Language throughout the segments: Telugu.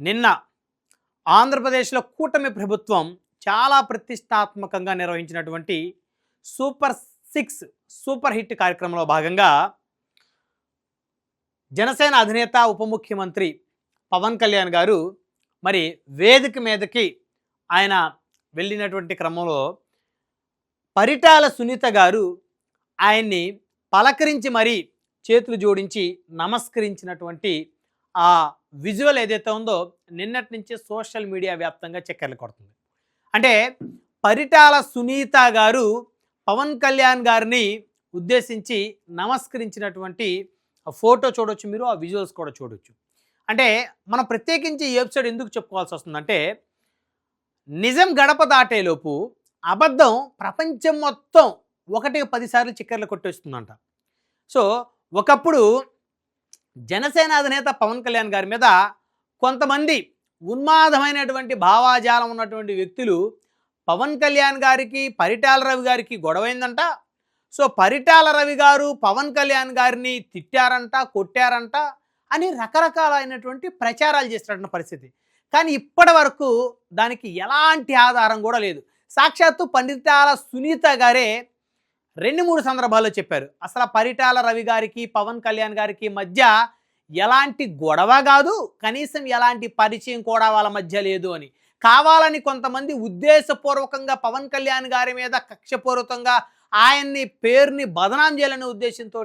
నిన్న ఆంధ్రప్రదేశ్లో కూటమి ప్రభుత్వం చాలా ప్రతిష్టాత్మకంగా నిర్వహించినటువంటి సూపర్ సిక్స్ సూపర్ హిట్ కార్యక్రమంలో భాగంగా జనసేన అధినేత ఉప ముఖ్యమంత్రి పవన్ కళ్యాణ్ గారు మరి వేదిక మీదకి ఆయన వెళ్ళినటువంటి క్రమంలో పరిటాల సునీత గారు ఆయన్ని పలకరించి మరీ చేతులు జోడించి నమస్కరించినటువంటి ఆ విజువల్ ఏదైతే ఉందో నిన్నటి నుంచి సోషల్ మీడియా వ్యాప్తంగా చక్కర్లు కొడుతుంది. అంటే పరిటాల సునీత గారు పవన్ కళ్యాణ్ గారిని ఉద్దేశించి నమస్కరించినటువంటి ఫోటో చూడొచ్చు మీరు ఆ విజువల్స్ కూడా చూడొచ్చు. అంటే మనం ప్రత్యేకించి ఈ ఎపిసోడ్ ఎందుకు చెప్పుకోవాల్సి వస్తుందంటే నిజం గడప దాటేలోపు అబద్ధం ప్రపంచం మొత్తం ఒకటి పదిసార్లు చిక్కర్లు కొట్టేస్తుందంట. సో ఒకప్పుడు జనసేన అధినేత పవన్ కళ్యాణ్ గారి మీద కొంతమంది ఉన్మాదమైనటువంటి భావాజాలం ఉన్నటువంటి వ్యక్తులు పవన్ కళ్యాణ్ గారికి పరిటాల రవి గారికి గొడవైందంట. సో పరిటాల రవి గారు పవన్ కళ్యాణ్ గారిని తిట్టారంట కొట్టారంట అని రకరకాలైనటువంటి ప్రచారాలు చేస్తున్న పరిస్థితి. కానీ ఇప్పటి వరకు దానికి ఎలాంటి ఆధారం కూడా లేదు. సాక్షాత్తు పండితాల సునీత గారే రెండు మూడు సందర్భాల్లో చెప్పారు. అసలు పరిటాల రవి గారికి పవన్ కళ్యాణ్ గారికి మధ్య ఎలాంటి గొడవ కాదు కనీసం ఎలాంటి పరిచయం కూడా వాళ్ళ మధ్య లేదు అని. కావాలని కొంతమంది ఉద్దేశపూర్వకంగా పవన్ కళ్యాణ్ గారి మీద కక్షపూర్వకంగా ఆయన్ని పేరుని బదనాం చేయాలనే ఉద్దేశంతో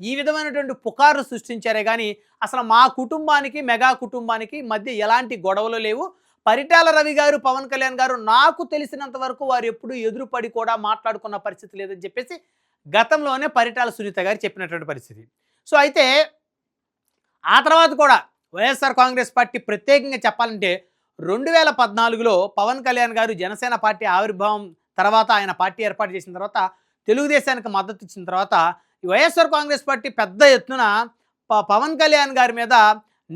ఈ విధమైనటువంటి పుకారు సృష్టించారే కానీ అసలు మా కుటుంబానికి మెగా కుటుంబానికి మధ్య ఎలాంటి గొడవలు లేవు. పరిటాల రవి గారు పవన్ కళ్యాణ్ గారు నాకు తెలిసినంత వరకు వారు ఎప్పుడు ఎదురుపడి కూడా మాట్లాడుకున్న పరిస్థితి లేదని చెప్పేసి గతంలోనే పరిటాల సునీత గారు చెప్పినటువంటి పరిస్థితి. సో అయితే ఆ తర్వాత కూడా వైఎస్ఆర్ కాంగ్రెస్ పార్టీ ప్రత్యేకంగా చెప్పాలంటే రెండు వేల పద్నాలుగులో పవన్ కళ్యాణ్ గారు జనసేన పార్టీ ఆవిర్భావం తర్వాత ఆయన పార్టీ ఏర్పాటు చేసిన తర్వాత తెలుగుదేశానికి మద్దతు ఇచ్చిన తర్వాత వైఎస్ఆర్ కాంగ్రెస్ పార్టీ పెద్ద ఎత్తున ప- పవన్ కళ్యాణ్ గారి మీద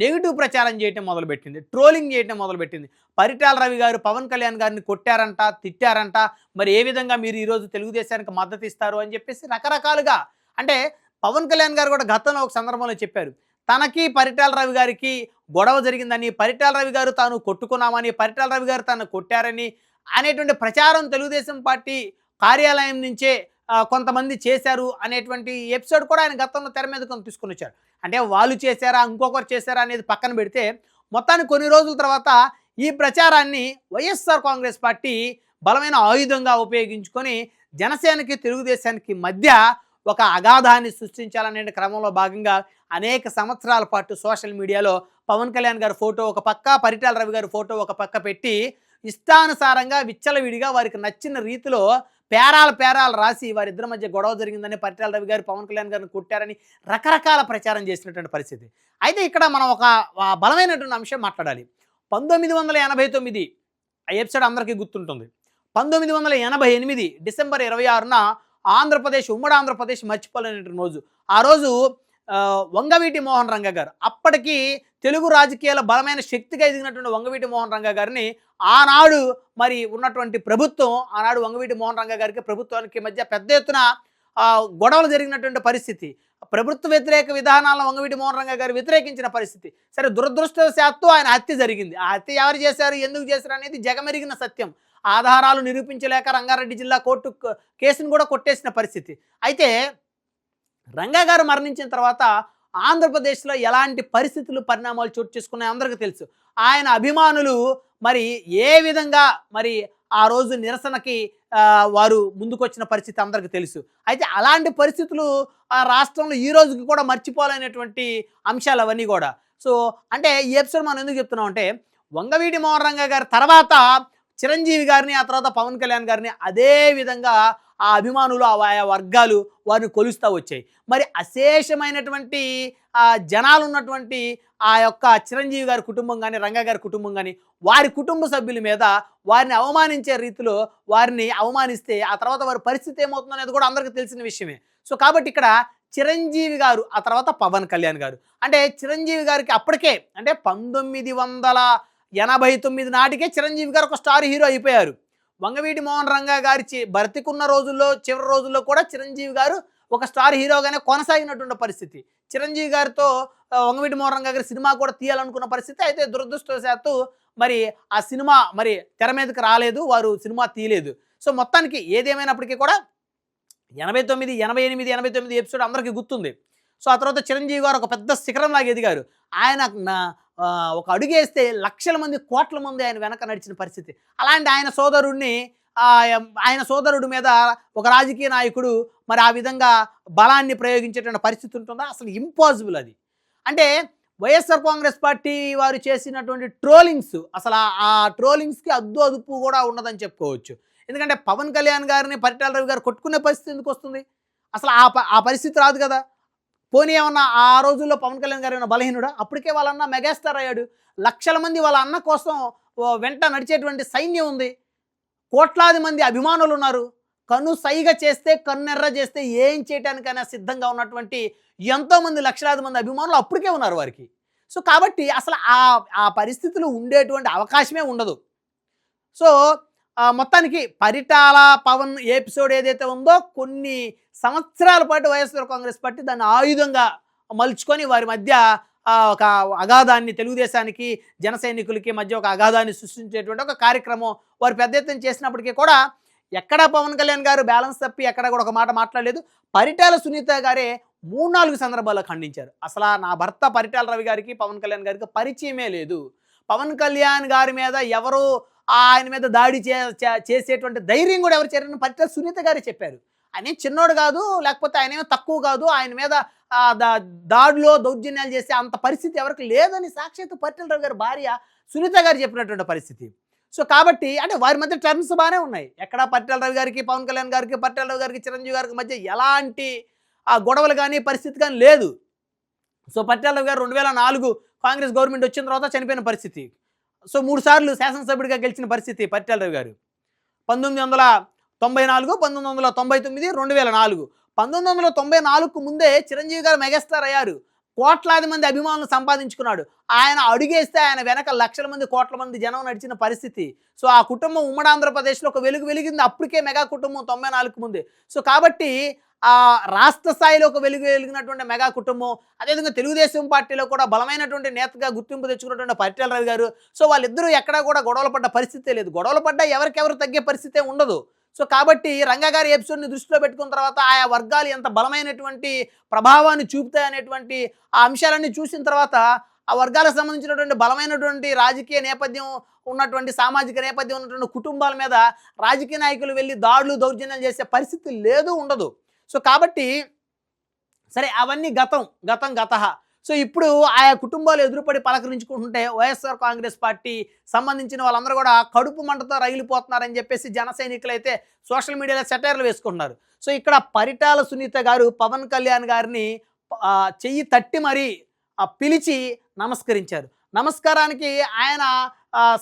నెగిటివ్ ప్రచారం చేయటం మొదలుపెట్టింది. ట్రోలింగ్ చేయటం మొదలుపెట్టింది. పరిటాల రవి గారు పవన్ కళ్యాణ్ గారిని కొట్టారంట తిట్టారంట. మరి ఏ విధంగా మీరు ఈరోజు తెలుగుదేశానికి మద్దతు ఇస్తారు అని చెప్పేసి రకరకాలుగా అంటే పవన్ కళ్యాణ్ గారు కూడా గతంలో ఒక సందర్భంలో చెప్పారు. తనకి పరిటాల రవి గారికి గొడవ జరిగిందని పరిటాల రవి గారు తాను కొట్టుకున్నామని పరిటాల రవి గారు తను కొట్టారని అనేటువంటి ప్రచారం తెలుగుదేశం పార్టీ కార్యాలయం నుంచే కొంతమంది చేశారు అనేటువంటి ఎపిసోడ్ కూడా ఆయన గతంలో తెర మీద కొంత తీసుకొని వచ్చారు. అంటే వాళ్ళు చేశారా ఇంకొకరు చేశారా అనేది పక్కన పెడితే మొత్తాన్ని కొన్ని రోజుల తర్వాత ఈ ప్రచారాన్ని వైఎస్ఆర్ కాంగ్రెస్ పార్టీ బలమైన ఆయుధంగా ఉపయోగించుకొని జనసేనకి తెలుగుదేశానికి మధ్య ఒక అగాధాన్ని సృష్టించాలనే క్రమంలో భాగంగా అనేక సంవత్సరాల పాటు సోషల్ మీడియాలో పవన్ కళ్యాణ్ గారి ఫోటో ఒక పక్క పరిటాల రవి గారి ఫోటో ఒక పక్క పెట్టి ఇష్టానుసారంగా విచ్చలవిడిగా వారికి నచ్చిన రీతిలో పేరాల పేరాలు రాసి వారిద్దరి మధ్య గొడవ జరిగిందని పరిటాల రవి గారు పవన్ కళ్యాణ్ గారిని కొట్టారని రకరకాల ప్రచారం చేసినటువంటి పరిస్థితి. అయితే ఇక్కడ మనం ఒక బలమైనటువంటి అంశం మాట్లాడాలి. పంతొమ్మిది వందల ఎనభై తొమ్మిది ఎపిసోడ్ అందరికీ గుర్తుంటుంది. పంతొమ్మిది వందల ఎనభై ఎనిమిది డిసెంబర్ ఇరవై ఆరున ఆంధ్రప్రదేశ్ ఉమ్మడి ఆంధ్రప్రదేశ్ మర్చిపోలేనటువంటి రోజు. ఆ రోజు వంగవీటి మోహన్ రంగ గారు అప్పటికి తెలుగు రాజకీయాల బలమైన శక్తిగా ఎదిగినటువంటి వంగవీటి మోహన్ రంగ గారిని ఆనాడు మరి ఉన్నటువంటి ప్రభుత్వం ఆనాడు వంగవీటి మోహన్ రంగ గారికి ప్రభుత్వానికి మధ్య పెద్ద ఎత్తున గొడవలు జరిగినటువంటి పరిస్థితి. ప్రభుత్వ వ్యతిరేక విధానాలను వంగవీటి మోహన్ రంగ గారు వ్యతిరేకించిన పరిస్థితి. సరే దురదృష్టవశాత్తు ఆయన హత్య జరిగింది. ఆ హత్య ఎవరు చేశారు ఎందుకు చేశారు అనేది జగమెరిగిన సత్యం. ఆధారాలు నిరూపించలేక రంగారెడ్డి జిల్లా కోర్టు కేసును కూడా కొట్టేసిన పరిస్థితి. అయితే రంగా గారు మరణించిన తర్వాత ఆంధ్రప్రదేశ్లో ఎలాంటి పరిస్థితులు పరిణామాలు చోటు చేసుకున్నాయో అందరికీ తెలుసు. ఆయన అభిమానులు మరి ఏ విధంగా మరి ఆ రోజు నిరసనకి వారు ముందుకొచ్చిన పరిస్థితి అందరికీ తెలుసు. అయితే అలాంటి పరిస్థితులు ఆ రాష్ట్రంలో ఈ రోజుకి కూడా మర్చిపోలేనటువంటి అంశాలు అవన్నీ కూడా. సో అంటే ఈ ఎపిసోడ్ మనం ఎందుకు చెప్తున్నాం అంటే వంగవీటి మోహన్ రంగ గారి తర్వాత చిరంజీవి గారిని ఆ తర్వాత పవన్ కళ్యాణ్ గారిని అదే విధంగా ఆ అభిమానులు ఆ ఆయా వర్గాలు వారిని కొలుస్తూ వచ్చాయి. మరి అశేషమైనటువంటి ఆ జనాలు ఉన్నటువంటి ఆ యొక్క చిరంజీవి గారి కుటుంబం కానీ రంగ గారి కుటుంబం కానీ వారి కుటుంబ సభ్యుల మీద వారిని అవమానించే రీతిలో వారిని అవమానిస్తే ఆ తర్వాత వారి పరిస్థితి ఏమవుతుందో అనేది కూడా అందరికీ తెలిసిన విషయమే. సో కాబట్టి ఇక్కడ చిరంజీవి గారు ఆ తర్వాత పవన్ కళ్యాణ్ గారు. అంటే చిరంజీవి గారికి అప్పటికే అంటే పంతొమ్మిది వందల ఎనభై తొమ్మిది నాటికే చిరంజీవి గారు ఒక స్టార్ హీరో అయిపోయారు. వంగవీటి మోహన్ రంగా గారి చి- బ్రతికున్న రోజుల్లో చివరి రోజుల్లో కూడా చిరంజీవి గారు ఒక స్టార్ హీరోగానే కొనసాగినటువంటి పరిస్థితి. చిరంజీవి గారితో వంగవీటి మోహన్ గారి సినిమా కూడా తీయాలనుకున్న పరిస్థితి అయితే దురదృష్టవశాత్తు మరి ఆ సినిమా మరి తెర మీదకి రాలేదు వారు సినిమా తీయలేదు. సో మొత్తానికి ఏదేమైనప్పటికీ కూడా ఎనభై తొమ్మిది ఎనభై ఎనిమిది ఎనభై తొమ్మిది ఎపిసోడ్ అందరికీ గుర్తుంది. సో ఆ తర్వాత చిరంజీవి గారు ఒక పెద్ద శిఖరం లాగా ఎదిగారు. ఆయన ఒక అడుగు వేస్తే లక్షల మంది కోట్ల మంది ఆయన వెనక నడిచిన పరిస్థితి. అలాంటి ఆయన సోదరుడిని ఆయన సోదరుడి మీద ఒక రాజకీయ నాయకుడు మరి ఆ విధంగా బలాన్ని ప్రయోగించేటువంటి పరిస్థితి ఉంటుందా? అసలు ఇంపాసిబుల్ అది. అంటే వైఎస్ఆర్ కాంగ్రెస్ పార్టీ వారు చేసినటువంటి ట్రోలింగ్స్ అసలు ఆ- ట్రోలింగ్స్కి అద్దు అదుపు కూడా ఉండదని చెప్పుకోవచ్చు. ఎందుకంటే పవన్ కళ్యాణ్ గారిని పరిటాల రవి గారు కొట్టుకునే పరిస్థితి ఎందుకు వస్తుంది? అసలు ఆ ప- ఆ పరిస్థితి రాదు కదా. పోనీ ఏమన్నా ఆ రోజుల్లో పవన్ కళ్యాణ్ గారు ఏమైనా బలహీనుడా? అప్పటికే వాళ్ళన్న మెగాస్టార్ అయ్యాడు. లక్షల మంది వాళ్ళ అన్న కోసం వెంట నడిచేటువంటి సైన్యం ఉంది. కోట్లాది మంది అభిమానులు ఉన్నారు. కన్ను సైగ చేస్తే కన్నెర్ర చేస్తే ఏం చేయడానికైనా సిద్ధంగా ఉన్నటువంటి ఎంతోమంది లక్షలాది మంది అభిమానులు అప్పటికే ఉన్నారు వారికి. సో కాబట్టి అసలు ఆ ఆ పరిస్థితులు ఉండేటువంటి అవకాశమే ఉండదు. సో మొత్తానికి పరిటాల పవన్ ఎపిసోడ్ ఏదైతే ఉందో కొన్ని సంవత్సరాల పాటు వైఎస్ఆర్ కాంగ్రెస్ పార్టీ దాన్ని ఆయుధంగా మలుచుకొని వారి మధ్య ఒక అగాధాన్ని తెలుగుదేశానికి జన సైనికులకి మధ్య ఒక అగాధాన్ని సృష్టించేటువంటి ఒక కార్యక్రమం వారు పెద్ద ఎత్తున చేసినప్పటికీ కూడా ఎక్కడా పవన్ కళ్యాణ్ గారు బ్యాలెన్స్ తప్పి ఎక్కడ కూడా ఒక మాట మాట్లాడలేదు. పరిటాల సునీత గారే మూడు నాలుగు సందర్భాల్లో ఖండించారు. అసలు నా భర్త పరిటాల రవి గారికి పవన్ కళ్యాణ్ గారికి పరిచయమే లేదు. పవన్ కళ్యాణ్ గారి మీద ఎవరు ఆయన మీద దాడి చే చేసేటువంటి ధైర్యం కూడా ఎవరు చేయాలని పట్టిన సునీత గారే చెప్పారు. ఆయన చిన్నోడు కాదు లేకపోతే ఆయన ఏమో తక్కువ కాదు ఆయన మీద ఆ, దా- దాడిలో దౌర్జన్యాలు చేసే అంత పరిస్థితి ఎవరికి లేదని సాక్షాత్ పట్టిల రవి గారి భార్య సునీత గారు చెప్పినటువంటి పరిస్థితి. సో కాబట్టి అంటే వారి మధ్య టర్మ్స్ బాగానే ఉన్నాయి. ఎక్కడ పరిటాల రవి గారికి పవన్ కళ్యాణ్ గారికి పరిటాల రవి గారికి చిరంజీవి గారికి మధ్య ఎలాంటి ఆ గొడవలు కానీ పరిస్థితి కానీ లేదు. సో పట్టిల రవి గారు రెండు వేల నాలుగు కాంగ్రెస్ గవర్నమెంట్ వచ్చిన తర్వాత చనిపోయిన పరిస్థితి. సో మూడు సార్లు శాసనసభ్యుడిగా గెలిచిన పరిస్థితి పరిటాల గారు. పంతొమ్మిది వందల తొంభై నాలుగు పంతొమ్మిది వందల తొంభై తొమ్మిది రెండు వేల నాలుగు. పంతొమ్మిది వందల తొంభై నాలుగుకు ముందే చిరంజీవి గారు మెగాస్టార్ అయ్యారు. కోట్లాది మంది అభిమానులు సంపాదించుకున్నాడు. ఆయన అడుగేస్తే ఆయన వెనక లక్షల మంది కోట్ల మంది జనం నడిచిన పరిస్థితి. సో ఆ కుటుంబం ఉమ్మడి ఆంధ్రప్రదేశ్లో ఒక వెలుగు వెలిగింది. అప్పటికే మెగా కుటుంబం తొంభై నాలుగు ముందే. సో కాబట్టి ఆ రాష్ట్ర స్థాయిలో ఒక వెలుగు వెలిగినటువంటి మెగా కుటుంబం అదేవిధంగా తెలుగుదేశం పార్టీలో కూడా బలమైనటువంటి నేతగా గుర్తింపు తెచ్చుకున్నటువంటి పరిటాల రవి గారు. సో వాళ్ళిద్దరూ ఎక్కడా కూడా గొడవలు పడ్డ పరిస్థితే లేదు. గొడవలు పడ్డా ఎవరికెవరు తగ్గే పరిస్థితే ఉండదు. సో కాబట్టి రంగగారి ఎపిసోడ్ని దృష్టిలో పెట్టుకున్న తర్వాత ఆయా వర్గాలు ఎంత బలమైనటువంటి ప్రభావాన్ని చూపుతాయనేటువంటి ఆ అంశాలన్నీ చూసిన తర్వాత ఆ వర్గాలకు సంబంధించినటువంటి బలమైనటువంటి రాజకీయ నేపథ్యం ఉన్నటువంటి సామాజిక నేపథ్యం ఉన్నటువంటి కుటుంబాల మీద రాజకీయ నాయకులు వెళ్ళి దాడులు దౌర్జన్యాలు చేసే పరిస్థితి లేదు ఉండదు. సో కాబట్టి సరే అవన్నీ గతం గతం గత. సో ఇప్పుడు ఆయా కుటుంబాలు ఎదురుపడి పలకరించుకుంటుంటే వైఎస్ఆర్ కాంగ్రెస్ పార్టీ సంబంధించిన వాళ్ళందరూ కూడా కడుపు మంటతో రగిలిపోతున్నారని చెప్పేసి జన సోషల్ మీడియాలో సెటైర్లు వేసుకుంటున్నారు. సో ఇక్కడ పరిటాల సునీత గారు పవన్ కళ్యాణ్ గారిని చెయ్యి తట్టి మరీ పిలిచి నమస్కరించారు. నమస్కారానికి ఆయన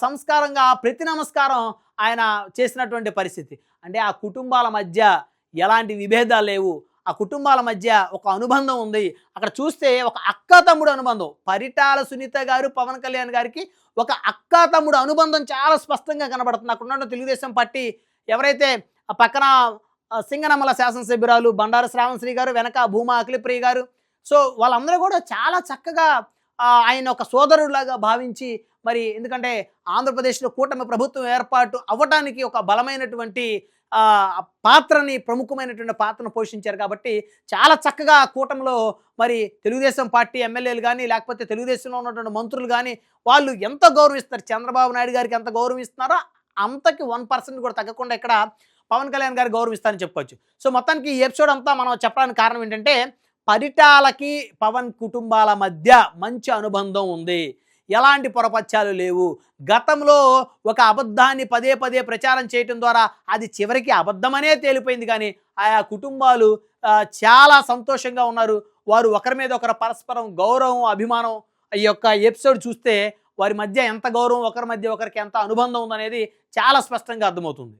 సంస్కారంగా ప్రతి నమస్కారం ఆయన చేసినటువంటి పరిస్థితి. అంటే ఆ కుటుంబాల మధ్య ఎలాంటి విభేదాలు లేవు. ఆ కుటుంబాల మధ్య ఒక అనుబంధం ఉంది. అక్కడ చూస్తే ఒక అక్క తమ్ముడు అనుబంధం. పరిటాల సునీత గారు పవన్ కళ్యాణ్ గారికి ఒక అక్క తమ్ముడు అనుబంధం చాలా స్పష్టంగా కనబడుతుంది. అక్కడ తెలుగుదేశం పార్టీ ఎవరైతే ఆ పక్కన సింగనమల శాసనసభ్యురాలు బండారు శ్రావణశ్రీ గారు వెనక భూమా అఖిలప్రియ గారు. సో వాళ్ళందరూ కూడా చాలా చక్కగా ఆయన ఒక సోదరుడిలాగా భావించి మరి ఎందుకంటే ఆంధ్రప్రదేశ్లో కూటమి ప్రభుత్వం ఏర్పాటు అవ్వటానికి ఒక బలమైనటువంటి పాత్రని ప్రముఖమైనటువంటి పాత్రను పోషించారు కాబట్టి చాలా చక్కగా కూటమిలో మరి తెలుగుదేశం పార్టీ ఎమ్మెల్యేలు కానీ లేకపోతే తెలుగుదేశంలో ఉన్నటువంటి మంత్రులు కానీ వాళ్ళు ఎంత గౌరవిస్తారు? చంద్రబాబు నాయుడు గారికి ఎంత గౌరవిస్తున్నారో అంతకి వన్ పర్సెంట్ కూడా తగ్గకుండా ఇక్కడ పవన్ కళ్యాణ్ గారు గౌరవిస్తారని చెప్పుకోవచ్చు. సో మొత్తానికి ఈ ఎపిసోడ్ అంతా మనం చెప్పడానికి కారణం ఏంటంటే పరిటాలకి పవన్ కుటుంబాల మధ్య మంచి అనుబంధం ఉంది. ఎలాంటి పొరపచ్చాలు లేవు. గతంలో ఒక అబద్ధాన్ని పదే పదే ప్రచారం చేయటం ద్వారా అది చివరికి అబద్ధమనే తేలిపోయింది. కానీ ఆయా కుటుంబాలు చాలా సంతోషంగా ఉన్నారు. వారు ఒకరి మీద ఒకరు పరస్పరం గౌరవం అభిమానం ఈ యొక్క ఎపిసోడ్ చూస్తే వారి మధ్య ఎంత గౌరవం ఒకరి మధ్య ఒకరికి ఎంత అనుబంధం ఉందనేది చాలా స్పష్టంగా అర్థమవుతుంది.